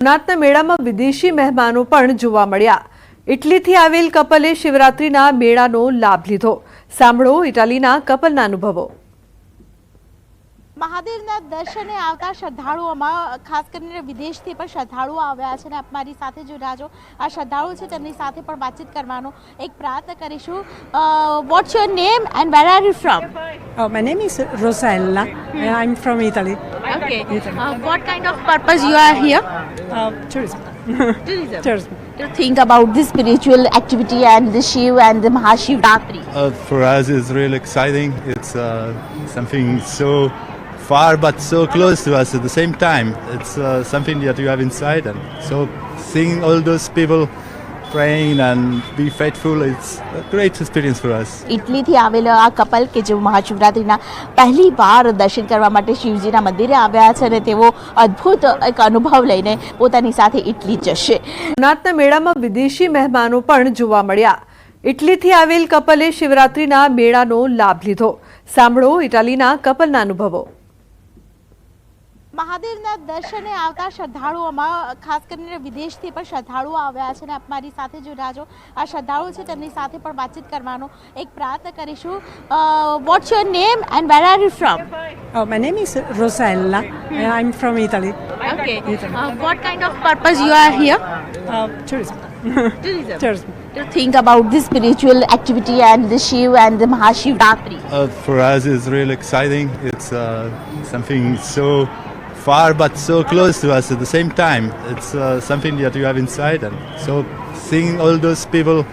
સોમનાથના મેળામાં વિદેશી મહેમાનો પણ જોવા મળ્યા. ઇટલીથી આવેલ કપલે શિવરાત્રીના મેળાનો લાભ લીધો. સાંભળો ઇટાલીના કપલના અનુભવો. મહાદેવના દર્શને આવતા શ્રદ્ધાળુઓમાં ખાસ કરીને વિદેશથી પણ શ્રદ્ધાળુઓ આવ્યા છે અને આપ મારી સાથે જોડ્યા છો આ શ્રદ્ધાળુ છે તેમની સાથે પણ વાતચીત કરવાનો એક પ્રયત્ન કરીશું what's your name and where are you from Oh, my name is Rosella. and I'm from Italy. Okay what kind of purpose you are here Uh, tourism. tourism. to think about this spiritual activity and the Shiv and the Mahashivratri. Uh, for us, it's really exciting. It's uh, something so far but so close to us at the same time. It's uh, something that you have inside, and so seeing all those people praying and be faithful, it's a great experience for us. ઇટલીથી આવેલા આ couple કે જેઓ મહાશિવરાત્રિના પહેલી વાર દર્શન કરવા માટે શિવજીના મંદિરે આવ્યા છે અને તેઓ અદ્ભુત એક અનુભવ લઈને પોતાની સાથે ઇટલી જશે સોમનાથના મેળામાં વિદેશી મહેમાનો પણ જોવા મળ્યા ઇટલીથી આવેલ કપલે શિવરાત્રીના મેળાનો લાભ લીધો સાંભળો ઇટાલીના કપલના અનુભવો મહાદેવના દર્શને આવતા શ્રદ્ધાળુઓમાં ખાસ કરીને વિદેશથી પણ શ્રદ્ધાળુઓ આવ્યા છે અને અમારી સાથે જોડ્યા છો આ શ્રદ્ધાળુઓ છે તેમની સાથે પણ વાતચીત કરવાનો એક પ્રયત્ન કરીશું what's your name and where are you from Oh, my name is Rosella. and I'm from Italy. Okay what kind of purpose you are here Uh, tourism. tourism. to think about this spiritual activity and the Shiv and the Mahashivratri. Uh, for us, it's really exciting. It's uh, something so far but so close to us at the same time. It's uh, something that you have inside, and so seeing all those people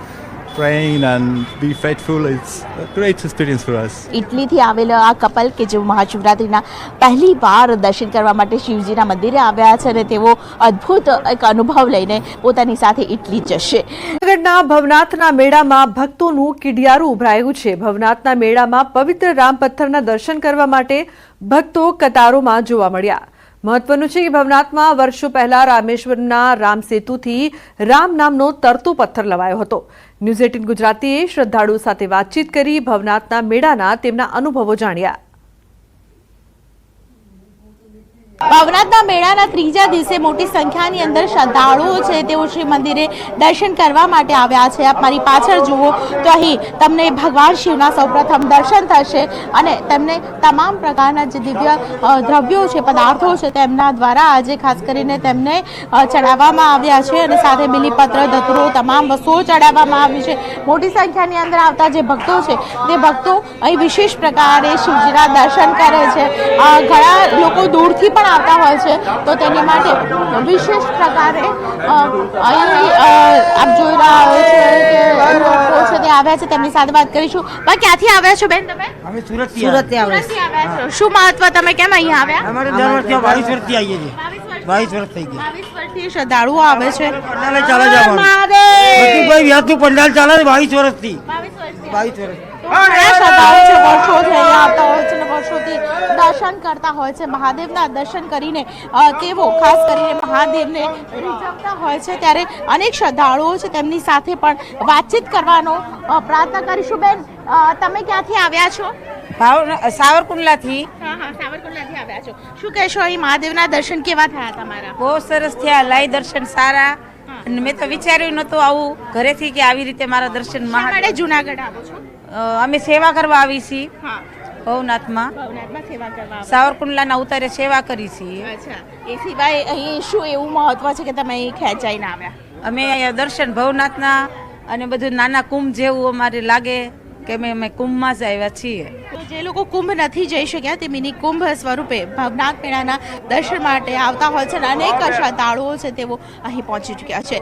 praying and be faithful, it's a great experience for us. ઇટલીથી આવેલા આ couple કે જેઓ મહાશિવરાત્રિના પહેલી વાર દર્શન કરવા માટે શિવજીના મંદિરે આવ્યા છે અને તેઓ અદ્ભુત એક અનુભવ લઈને પોતાની સાથે ઇટલી જશે જૂનાગઢના ભવનાથના મેળામાં ભક્તોનું કિડિયારું ઉભરાયું છે ભવનાથના મેળામાં પવિત્ર રામ પથ્થરના દર્શન કરવા માટે ભક્તો કતારોમાં જોવા મળ્યા મહત્વનું છે કે ભવનાથમાં વર્ષો પહેલા રામેશ્વરના રામ સેતુથી રામ નામનો તરતો પથ્થર લવાયો હતો. ન્યૂઝ એટીન ગુજરાતીએ શ્રદ્ધાળુઓ સાથે વાતચીત કરી ભવનાથના મેળાના તેમના અનુભવો જાણ્યા. ભવનાથના મેળાના ત્રીજા દિવસે મોટી સંખ્યાની અંદર શ્રદ્ધાળુઓ છે, તેઓ શ્રી મંદિરે દર્શન કરવા માટે આવ્યા છે. આપ મારી પાછળ જુઓ તો અહીં તમને ભગવાન શિવના સૌપ્રથમ દર્શન થશે અને તેમને તમામ પ્રકારના જે દિવ્ય દ્રવ્યો છે, પદાર્થો છે, તેમના દ્વારા આજે ખાસ કરીને તેમને ચડાવવામાં આવ્યા છે અને સાથે બિલીપત્ર, ધતરો, તમામ વસ્તુઓ ચડાવવામાં આવી છે. મોટી સંખ્યાની અંદર આવતા જે ભક્તો છે, તે ભક્તો અહીં વિશેષ પ્રકારે શિવજીના દર્શન કરે છે. ઘણા લોકો દૂરથી પણ આવતા હોય છે તો તેની માટે વિશેષ પ્રકારે અહીં આપ જોઈ રહ્યા છો કે લોકો છે તે આવ્યા છે તેમની સાથે વાત કરીશું. બા ક્યાંથી આવ્યા છો બેન તમે? અમે સુરત સુરતથી આવ્યા છો. શું મહત્વ? તમે કેમ અહીંયા આવ્યા? અમારે દર વર્ષે બાવીસ વર્ષથી આવીએ છીએ. બાવીસ વર્ષ થઈ ગયા. બાવીસ વર્ષથી શ્રદ્ધાળુઓ આવે છે. પંડાલે ચાલે જવાનું બધું વ્યાજનું પંડાલ ચાલે છે બાવીસ વર્ષથી. વર્ષ દર્શન કરતા હોય છે. મહાદેવના દર્શન કરીને કેવો? તેઓ ખાસ કરીને મહાદેવને રીઝવતા હોય છે ત્યારે અનેક શ્રદ્ધાળુઓ છે તેમની સાથે પણ વાતચીત કરવાનો પ્રાર્થના પ્રયત્ન કરીશું. બેન તમે ક્યાંથી આવ્યા છો? ભાવ સાવરકુંડલાથી? હા હા સાવરકુંડલાથી આવ્યા છો. શું કહેશો અહીં મહાદેવના દર્શન કેવા થયા તમારા? બહુ સરસ થયા લાઈ દર્શન સારા. અને મેં તો વિચાર્યું નહોતું આવું ઘરેથી કે આવી રીતે મારા દર્શન માટે જુનાગઢ આવો છો? અમે સેવા કરવા આવી છીએ હા. ભવનાથમાં. ભવનાથમાં સેવા સાવરકુંડલાના ઉતારે સેવા કરી છીએ અચ્છા. એ સિવાય અહીં શું એવું મહત્વ છે કે તમે અહીં ખેંચાઈને આવ્યા? અમે દર્શન ભવનાથના અને બધું નાના કુંભ જેવું અમારે લાગે. કે અમે અમે કુંભમાં જ આવ્યા છીએ. જે લોકો કુંભ નથી જઈ શક્યા તે મિની કુંભ સ્વરૂપે ભવનાથ મેળાના દર્શન માટે આવતા હોય છે અને અનેક શ્રદ્ધાળુઓ છે તેઓ અહીં પહોંચી ચૂક્યા છે.